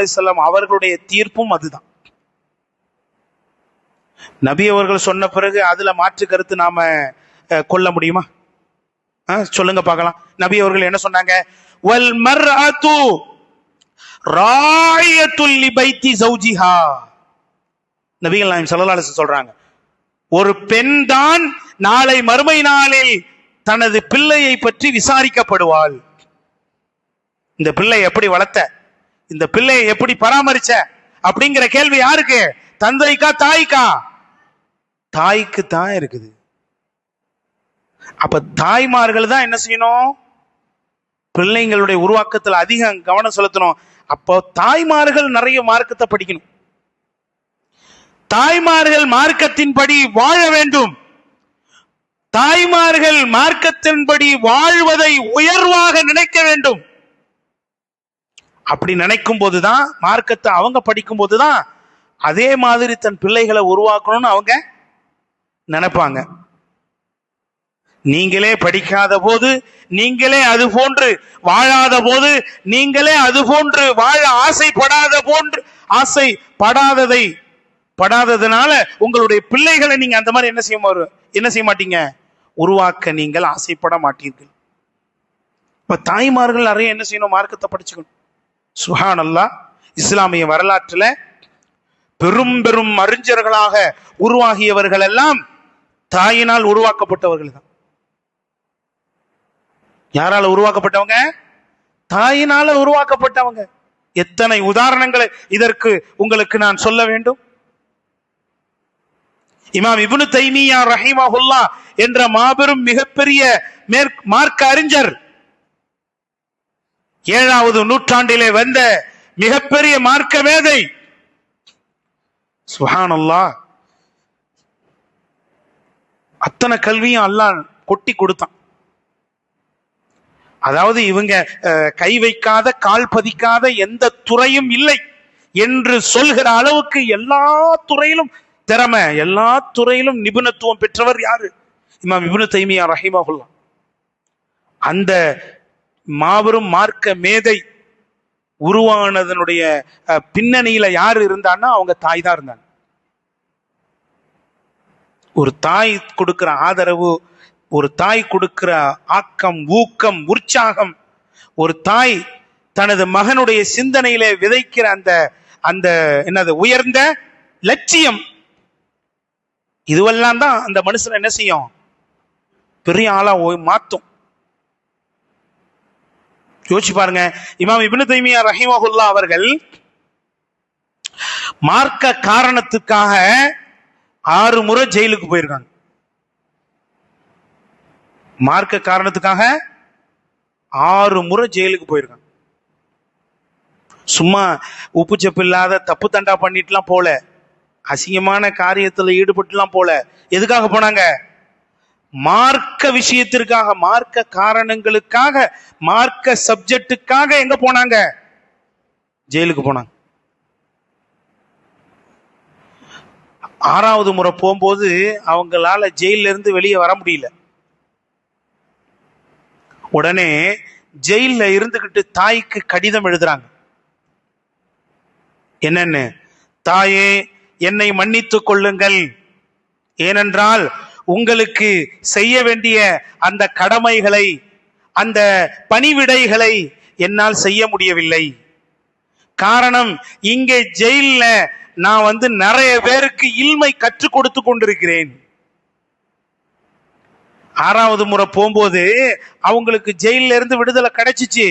அலிசல்லாம் அவர்களுடைய தீர்ப்பும் அதுதான். நபி அவர்கள் சொன்ன பிறகு அதுல மாற்று கருத்து நாம அஹ், கொள்ள முடியுமா? சொல்லுங்க பார்க்கலாம். நபி அவர்கள் என்ன சொன்னாங்க? வல் மர்அத்து ராயத்துல் லிபைத்தி ஜௌஜிஹா நபிகள் நாயம் ஸல்லல்லாஹு சொல்றாங்க. ஒரு பெண் தான் நாளை மறுமை நாளில் தனது பிள்ளையை பற்றி விசாரிக்கப்படுவாள். இந்த பிள்ளை எப்படி வளர்த்த? இந்த பிள்ளையை எப்படி பராமரிச்ச? அப்படிங்கிற கேள்வி யாருக்கு? தந்தைக்கா தாய்க்கா? தாய்க்கு தான் இருக்குது. அப்ப தாய்மார்கள் தான் என்ன செய்யணும்? பிள்ளைங்களுடைய உருவாக்கத்துல அதிகம் கவனம் செலுத்தணும். அப்போ தாய்மார்கள் நிறைய மார்க்கத்தை படிக்கணும். தாய்மார்கள் மார்க்கத்தின்படி வாழ வேண்டும். தாய்மார்கள் மார்க்கத்தின்படி வாழ்வதை உயர்வாக நினைக்க வேண்டும். அப்படி நினைக்கும் போதுதான் மார்க்கத்தை அவங்க படிக்கும் போதுதான் அதே மாதிரி தன் பிள்ளைகளை உருவாக்கணும்னு அவங்க நினைப்பாங்க. நீங்களே படிக்காத போது நீங்களே அது போன்று வாழாத போது நீங்களே அது போன்று வாழ ஆசைப்படாத போன்று ஆசைப்படாததை படாததுனால உங்களுடைய பிள்ளைகளை நீங்க அந்த மாதிரி என்ன செய்ய என்ன செய்ய மாட்டீங்க? உருவாக்க நீங்கள் ஆசைப்பட மாட்டீர்கள். இப்ப தாய்மார்கள் நிறைய என்ன செய்யணும்? மார்க்கத்தை படிச்சுக்கணும். சுஹான் அல்லாஹ் இஸ்லாமிய வரலாற்றுல பெரும் பெரும் அறிஞர்களாக உருவாகியவர்கள் எல்லாம் தாயினால் உருவாக்கப்பட்டவர்கள் தான் யாரால உருவாக்கப்பட்டவங்க? தாயினால உருவாக்கப்பட்டவங்க. எத்தனை உதாரணங்களை இதற்கு உங்களுக்கு நான் சொல்ல வேண்டும்? இமாம் இபுனு தைமியா ரஹிமஹுல்லா என்ற மாபெரும் மிகப்பெரிய மேற் மார்க்க அறிஞர் ஏழாவது நூற்றாண்டிலே வந்த மிகப்பெரிய மார்க்க மேதை சுஹானல்லாஹ் அத்தனை கல்வியும் அல்லாஹ் கொட்டி கொடுத்தான். அதாவது இவங்க அஹ், கை வைக்காத கால் பதிக்காத எந்த துறையும் இல்லை என்று சொல்கிற அளவுக்கு எல்லா துறையிலும் திறமை எல்லா துறையிலும் நிபுணத்துவம் பெற்றவர் யாரு? இமாம் இப்னு தைமியா ரஹிமஹுல்லா. அந்த மாபெரும் மார்க்க மேதை உருவானதனுடைய பின்னணியில யார் இருந்தான்னா அவங்க தாய் தான் இருந்தாங்க. ஒரு தாய் கொடுக்கிற ஆதரவு ஒரு தாய் கொடுக்கிற ஆக்கம் ஊக்கம் உற்சாகம் ஒரு தாய் தனது மகனுடைய சிந்தனையில விதைக்கிற அந்த அந்த என்னது உயர்ந்த லட்சியம் இதுவெல்லாம் தான் அந்த மனுஷனை என்ன செய்யும்? பெரிய ஆளா ஓ- மாத்தும். யோசிச்சு பாருங்க. இமாம் இபின் தைமியா ரஹிமஹுல்லா அவர்கள் மார்க்க காரணத்துக்காக ஆறு முறை ஜெயிலுக்கு போயிருக்காங்க. மார்க்க காரணத்துக்காக ஆறு முறை ஜெயிலுக்கு போயிருக்காங்க. சும்மா உப்பு செப்பு இல்லாத தப்பு தண்டா பண்ணிட்டுலாம் போல. அசிங்கமான காரியத்தில் ஈடுபட்டுலாம் போல. எதுக்காக போனாங்க? மார்க்க விஷயத்திற்காக மார்க்க காரணங்களுக்காக மார்க்க சப்ஜெக்டுக்காக எங்க போனாங்க? ஜெயிலுக்கு போனாங்க. ஆறாவது முறை போகும்போது அவங்களால ஜெயில இருந்து வெளியே வர முடியல. உடனே ஜெயில்ல இருந்துகிட்டு தாய்க்கு கடிதம் எழுதுறாங்க. என்னன்னு? தாயே என்னை மன்னித்துக் கொள்ளுங்கள். ஏனென்றால் உங்களுக்கு செய்ய வேண்டிய அந்த கடமைகளை அந்த பணிவிடைகளை என்னால் செய்ய முடியவில்லை. காரணம் இங்கே ஜெயிலில் நான் வந்து நிறைய பேருக்கு இல்மை கற்றுக் கொடுத்து கொண்டிருக்கிறேன். ஆறாவது முறை போகும்போது அவங்களுக்கு ஜெயில இருந்து விடுதலை கிடைச்சிச்சு.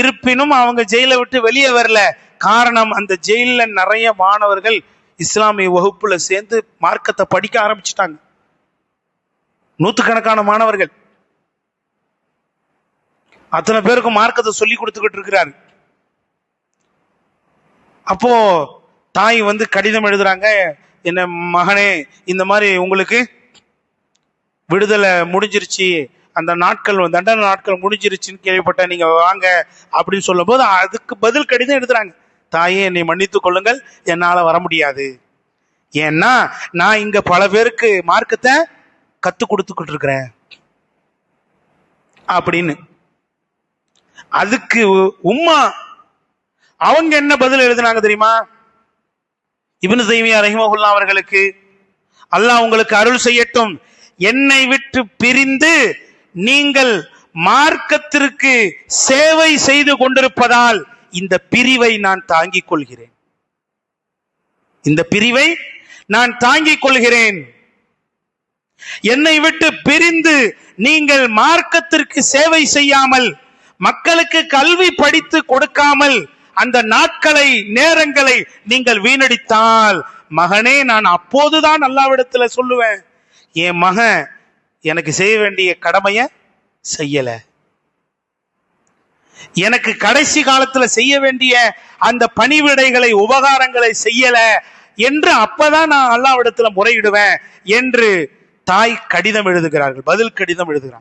இருப்பினும் அவங்க ஜெயிலை விட்டு வெளியே வரல. காரணம் அந்த ஜெயிலில் நிறைய மாணவர்கள் இஸ்லாமிய வகுப்புல சேர்ந்து மார்க்கத்தை படிக்க ஆரம்பிச்சிட்டாங்க. நூற்றுக்கணக்கான மாணவர்கள். அத்தனை பேருக்கும் மார்க்கத்தை சொல்லி கொடுத்துக்கிட்டு இருக்கிறாரு. அப்போ தாய் வந்து கடிதம் எழுதுறாங்க. என்ன மகனே இந்த மாதிரி உங்களுக்கு விடுதலை முடிஞ்சிருச்சு. அந்த நாட்கள் தண்டனை நாட்கள் முடிஞ்சிருச்சுன்னு கேள்விப்பட்டேன். நீங்க வாங்க அப்படின்னு சொல்லும்போது அதுக்கு பதில் கடிதம் எழுதுறாங்க. தாயே என்னை மன்னித்துக் கொள்ளுங்கள். என்னால வர முடியாது. ஏன்னா நான் இங்க பல பேருக்கு மார்க்கத்தை கத்து கொடுத்துக்கிட்டு இருக்கிறேன் அப்படின்னு. அதுக்கு உம்மா அவங்க என்ன பதில் எழுதினாங்க தெரியுமா? இவனு தைமியா ரஹிமகுல்லா அவர்களுக்கு அல்லாஹ் உங்களுக்கு அருள் செய்யட்டும். என்னை விட்டு பிரிந்து நீங்கள் மார்க்கத்திற்கு சேவை செய்து கொண்டிருப்பதால் இந்த பிரிவை நான் தாங்கிக் கொள்கிறேன். இந்த பிரிவை நான் தாங்கிக் கொள்கிறேன். என்னை விட்டு பிரிந்து நீங்கள் மார்க்கத்திற்கு சேவை செய்யாமல் மக்களுக்கு கல்வி படித்து கொடுக்காமல் அந்த நாட்களை நேரங்களை நீங்கள் வீணடித்தால் மகனே நான் அப்போதுதான் அல்லாவிடத்துல சொல்லுவேன் என் மகன் எனக்கு செய்ய வேண்டிய கடமைய செய்யல. எனக்கு கடைசி காலத்துல செய்ய வேண்டிய அந்த பணிவிடைகளை உபகாரங்களை செய்யல என்று அப்பதான் நான் அல்லாவிடத்துல முறையிடுவேன் என்று தாய் கடிதம் எழுதுகிறார்கள் பதில் கடிதம் எழுதுகிறாங்க